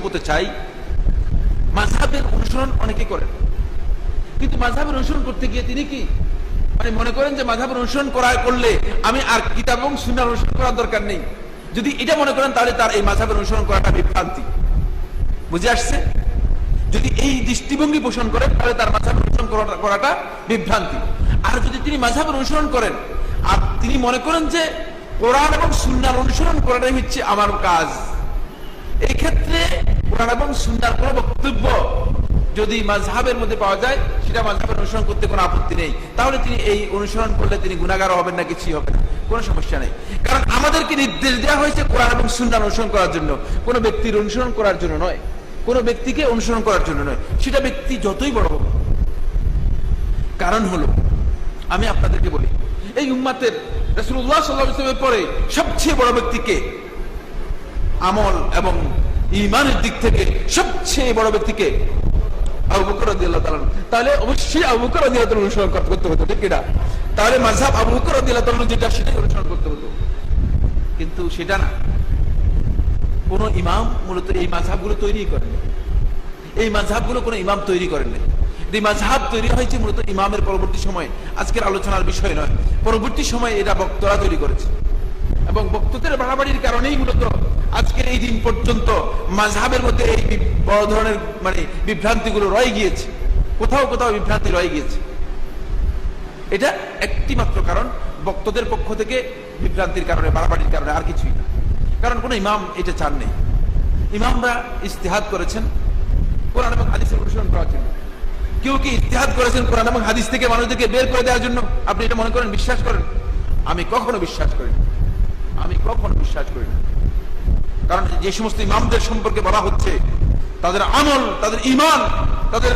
করতে চাই মাঝহাবের অনুসরণ অনেকে করেন। কিন্তু মাঝহাবের অনুসরণ করতে গিয়ে তিনি কি? মানে মনে করেন যে মাঝহাবের অনুসরণ করা, করলে আমি আর কিতাব এবং সুন্নার অনুসরণ করার দরকার নেই। যদি এটা মনে করেন, তাহলে তার এই মাঝহাবের অনুসরণ করাটা বিভ্রান্তি। বুঝে আসছে? যদি এই দৃষ্টিভঙ্গি পোষণ করেন, তাহলে তার মাঝহাবের অনুসরণ করাটা- বিভ্রান্তি। আর যদি তিনি মাঝহাবের অনুসরণ করেন, আর তিনি মনে করেন যে কোরআন এবং সুন্নার অনুসরণ করাটাই হচ্ছে আমার কাজ, এই ক্ষেত্রে কোরআন এবং সুন্নার কোন বক্তব্য যদি মাঝহাবের মধ্যে পাওয়া যায়, সেটা মাঝহাবের অনুসরণ করতে কোনো আপত্তি নেই। তাহলে তিনি এই অনুসরণ করলে তিনি গুণাগার হবেন না, কিছুই হবে না। কোনো সমস্যা নেই। কারণ আমাদেরকে নির্দেশ দেওয়া হয়েছে কোরআন এবং সুন্নার অনুসরণ করার জন্য। কোনো ব্যক্তির অনুসরণ করার জন্য নয়। কোনো ব্যক্তিকে অনুসরণ করার জন্য নয়। সেটা ব্যক্তি যতই বড় হোক। কারণ হলো, আমি আপনাদেরকে বলি, এই উম্মাতের রসুল্লাহ সাল্লাহ পরে সবচেয়ে বড় ব্যক্তিকে আমল এবং ইমানের দিক থেকে সবচেয়ে বড় ব্যক্তিকে মূলত এই মাযহাবগুলো তৈরি করেন এই মাযহাবগুলো কোনো ইমাম তৈরি এই মাযহাব তৈরি হয়েছে, মূলত ইমামের পরবর্তী সময়ে। আজকের আলোচনার বিষয় নয়। পরবর্তী সময়ে এটা বক্তরা তৈরি করেছে। এবং বক্তদের বাড়াবাড়ির কারণেই মূলত আজকের এই দিন পর্যন্ত মাঝহাবের মধ্যে এই বড় ধরনের মানে বিভ্রান্তিগুলো রয়ে গিয়েছে। কোথাও কোথাও বিভ্রান্তি রয়ে গিয়েছে। এটা একটি মাত্র কারণ বক্তদের পক্ষ থেকে বিভ্রান্তির কারণে, বাড়াবাড়ির কারণে আর কিছুই না। কারণ কোন ইমাম এটা চান নেই। ইমামরা ইস্তেহাদ করেছেন, কোরআন এবং হাদিসের অনুসরণ করার জন্য। কেউ কি ইতিহাদ করেছেন কোরআন এবং হাদিস থেকে মানুষদেরকে বের করে দেওয়ার জন্য? আপনি এটা মনে করেন, বিশ্বাস করেন? আমি কখনো বিশ্বাস করি। আমি কখনো বিশ্বাস করি না যে সমস্ত ইমামদের সম্পর্কে বলা হচ্ছে, তাদের আমল, তাদের ইমান তাদের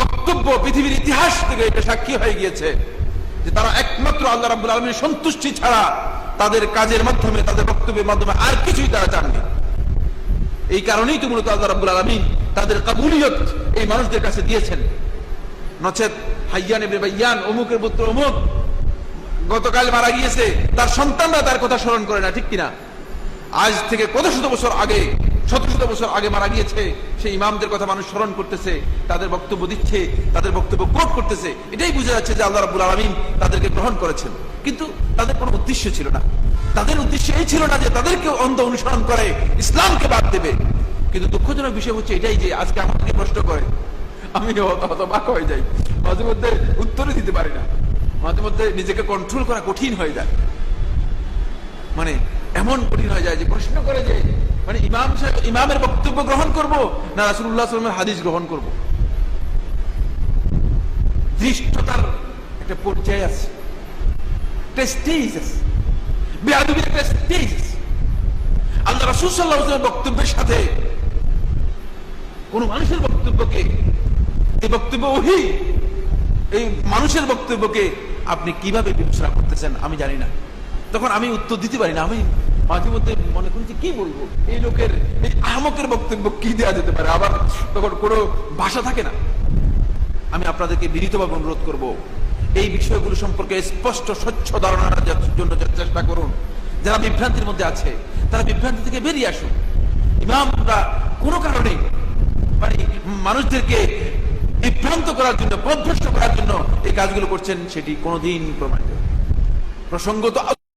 বক্তব্য পৃথিবীর ইতিহাস থেকে এটা সাক্ষী হয়ে গিয়েছে যে তারা একমাত্র আল্লাহ রাব্বুল আলমীর সন্তুষ্টি ছাড়া তাদের কাজের মাধ্যমে, তাদের বক্তব্যের মাধ্যমে আর কিছুই তারা চাননি। এই কারণেই তো মূলত আল্লাহ রাব্বুল আলমিন তাদের কাবুলিয়ত এই মানুষদের কাছে দিয়েছেন। নচেত হাইয়ান এবে ভাইয়ান অমুকের পুত্র অমুক, গতকাল মারা গিয়েছে, তার সন্তানরা তার কথা স্মরণ করে না, ঠিক কিনা? আজ থেকে কত শত বছর আগে, শত শত বছর আগে মারা গিয়েছে, সেই ইমামদের কথা মানুষ স্মরণ করতেছে, তাদের বক্তব্য দিচ্ছে, তাদের বক্তব্য কোট করতেছে। এটাই বোঝা যাচ্ছে যে আল্লাহ রাবুল আলমিন তাদেরকে গ্রহণ করেছেন। কিন্তু তাদের কোনো উদ্দেশ্য ছিল না। তাদের উদ্দেশ্য এই ছিল না যে তাদেরকে অন্ধ অনুসরণ করে, ইসলামকে বাদ দেবে। কিন্তু দুঃখজনক বিষয় হচ্ছে এটাই যে আজকে আমাদেরকে প্রশ্ন করে। আমি হত- হতবাক হয়ে যাই। মাঝে মধ্যে উত্তরই দিতে পারি না। মাঝে মধ্যে নিজেকে কন্ট্রোল করা কঠিন হয়ে যায়। মানে এমন কঠিন হয়ে যায় যে প্রশ্ন করে যে মানে ইমাম সাহেব, ইমামের বক্তব্য গ্রহণ করব না রাসুল্লাহ হাদিস গ্রহণ করব? দৃষ্টতার একটা পর্যায়ে আছে। আল্লাহ রাসুল বক্তব্যের সাথে কোন মানুষের বক্তব্যকে, এই বক্তব্য ওহি, এই মানুষের বক্তব্যকে আপনি কীভাবে বিবেচনা করতেছেন আমি জানি না। তখন আমি উত্তর দিতে পারি না। আমি মাঝে মধ্যে মনে করি যে কি বলব? এই লোকের, এই আহমকের বক্তব্য কি দেওয়া যেতে পারে? আবার তখন কোনো ভাষা থাকে না। আমি আপনাদেরকে বিনীতভাবে অনুরোধ করব, এই বিষয়গুলো সম্পর্কে স্পষ্ট, স্বচ্ছ ধারণার জন্য চেষ্টা করুন। যারা বিভ্রান্তির মধ্যে আছে, তারা বিভ্রান্তি থেকে বেরিয়ে আসুন। ইমামরা কোনো কারণে মানে মানুষদেরকে বিভ্রান্ত করার জন্য পথভ্রষ্ট করার জন্য এই কাজগুলো করছেন, সেটি কোনোদিন প্রমাণিত প্রসঙ্গত